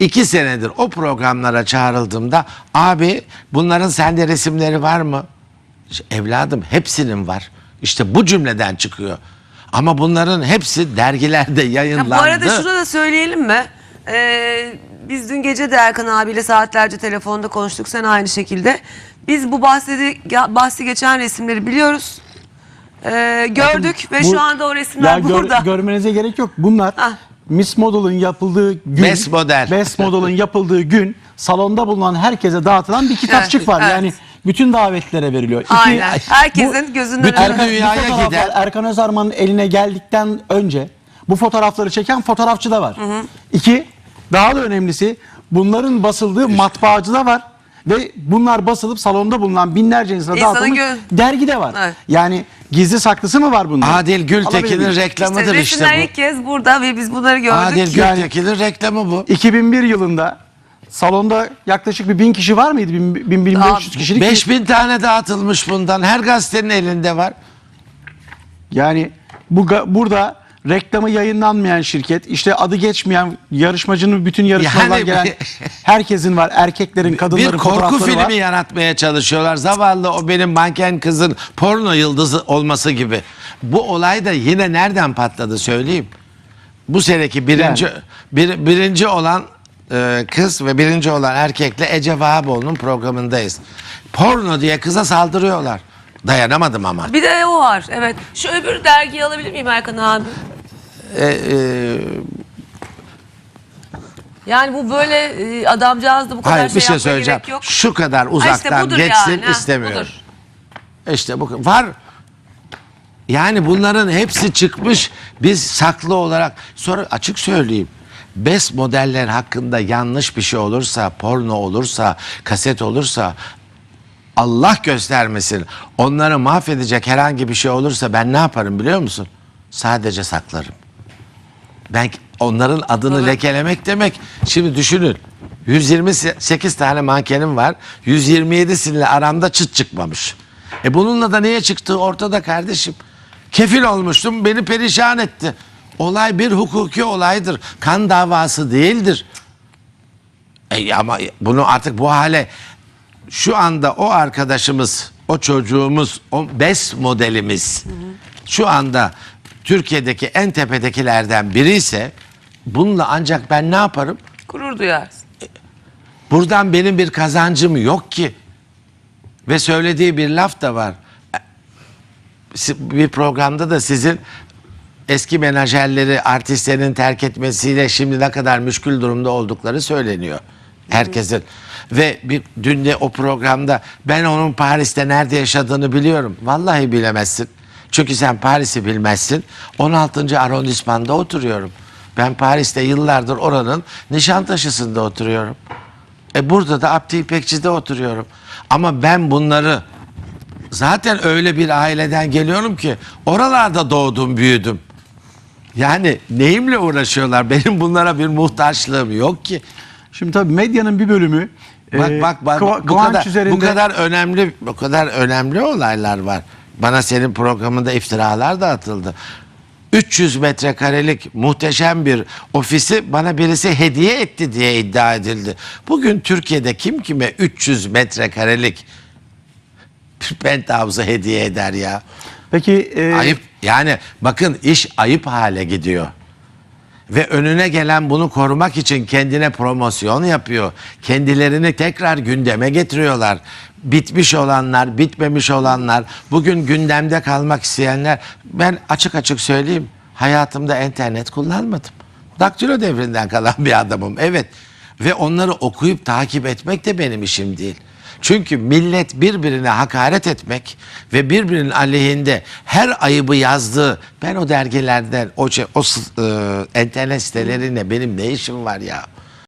İki senedir o programlara çağrıldığımda abi bunların sende resimleri var mı? İşte Evladım hepsinin var. İşte bu cümleden çıkıyor. Ama bunların hepsi dergilerde Ya yayınlandı. bu arada şunu da söyleyelim mi? Ee, biz dün gece de Erkan abiyle saatlerce telefonda konuştuk. Sen aynı şekilde. Biz bu bahsi, bahsi geçen resimleri biliyoruz. Ee, gördük ve Bu- şu anda o resimler ya gör- burada. görmenize gerek yok. Bunlar Ah. Miss Model'ın yapıldığı gün, Best Model. Best Model'ın yapıldığı gün salonda bulunan herkese dağıtılan bir kitapçık var. Evet. Yani bütün davetlere veriliyor. İki- Aynen. Herkesin gözünün bütün önünde. dünya- dünyaya fotoğraflar giden- Erkan Özarman'ın eline geldikten önce bu fotoğrafları çeken fotoğrafçı da var. İki, daha da önemlisi bunların basıldığı matbaacı da var. Ve bunlar basılıp salonda bulunan binlerce insana İnsanın dağıtılmış gö- dergi de var. Evet. Yani gizli saklısı mı var bunların? Adil Gültekin'in reklamıdır İşte işte, resimler bu. ilk kez burada ve biz bunları gördük. Adil Gültekin'in reklamı bu. 2001 yılında salonda yaklaşık bir bin kişi var mıydı? Bin, bin, bin Daha 500 kişilik. bir- 5000 tane dağıtılmış bundan. Her gazetenin elinde var. Yani bu ga- burada reklamı yayınlanmayan şirket, işte adı geçmeyen yarışmacının bütün yarışmalar Yani- gelen herkesin var. Erkeklerin, kadınların bir korku fotoğrafları filmi var. yaratmaya çalışıyorlar. Zavallı o benim manken kızın porno yıldızı olması gibi. Bu olay da yine nereden patladı söyleyeyim. Bu seneki birinci Yani. bir, birinci olan e, kız ve birinci olan erkekle Ece Vahaboğlu'nun programındayız. Porno diye kıza saldırıyorlar. Dayanamadım ama. Bir de o var. Evet. Şu öbür dergiyi alabilir miyim Erkan abi? E, e, Yani bu böyle e, adamcağız da bu kadar hayır şey bir şey yapmaya söyleyeceğim. gerek yok. Şu kadar Ha uzaktan işte budur geçsin yani, ha, istemiyorum. budur. İşte bu var. Yani bunların hepsi çıkmış. Biz saklı olarak sonra açık söyleyeyim. Best modeller hakkında yanlış bir şey olursa, porno olursa, kaset olursa Allah göstermesin. Onları mahvedecek herhangi bir şey olursa ben ne yaparım biliyor musun? Sadece saklarım. Ben onların adını lekelemek demek. Şimdi düşünün. 128 tane mankenim var. 127'siyle aramda çıt çıkmamış. E bununla da niye çıktığı ortada kardeşim. Kefil olmuştum beni perişan etti. Olay bir hukuki olaydır. Kan davası değildir. E ama bunu artık bu hale şu anda o arkadaşımız, o çocuğumuz, o BES modelimiz şu anda Türkiye'deki en tepedekilerden biri ise bununla ancak ben ne yaparım? Gurur duyarsın. Buradan benim bir kazancım yok ki. Ve söylediği bir laf da var. Si- Bir programda da sizin eski menajerleri artistlerin terk etmesiyle şimdi ne kadar müşkül durumda oldukları söyleniyor. Herkesin. Ve bir dün de o programda ben onun Paris'te nerede yaşadığını biliyorum. Vallahi bilemezsin. Çünkü sen Paris'i bilmezsin. 16. arrondismanda oturuyorum. Ben Paris'te yıllardır oranın Nişantaşı'sında oturuyorum. E burada da Abdi İpekçi'de oturuyorum. Ama ben bunları zaten öyle bir aileden geliyorum ki oralarda doğdum büyüdüm. Yani neyimle uğraşıyorlar? Benim bunlara bir muhtaçlığım yok ki. Şimdi tabii medyanın bir bölümü Bak e, bak bak Kıva- bu kadar üzerinde bu kadar önemli bu kadar önemli olaylar var. Bana senin programında iftiralar da atıldı. 300 metrekarelik muhteşem bir ofisi bana birisi hediye etti diye iddia edildi. Bugün Türkiye'de kim kime 300 metrekarelik penthouse'u hediye eder ya? Peki e, Ayıp yani bakın iş ayıp hale gidiyor. Ve önüne gelen bunu korumak için kendine promosyon yapıyor. Kendilerini tekrar gündeme getiriyorlar. Bitmiş olanlar, bitmemiş olanlar, bugün gündemde kalmak isteyenler. Ben açık açık söyleyeyim, hayatımda internet kullanmadım. Daktilo devrinden kalan bir adamım, evet. Ve onları okuyup takip etmek de benim işim değil. Çünkü millet birbirine hakaret etmek ve birbirinin aleyhinde her ayıbı yazdığı ben o dergilerden o, şey- o e, internet sitelerine benim ne işim var ya?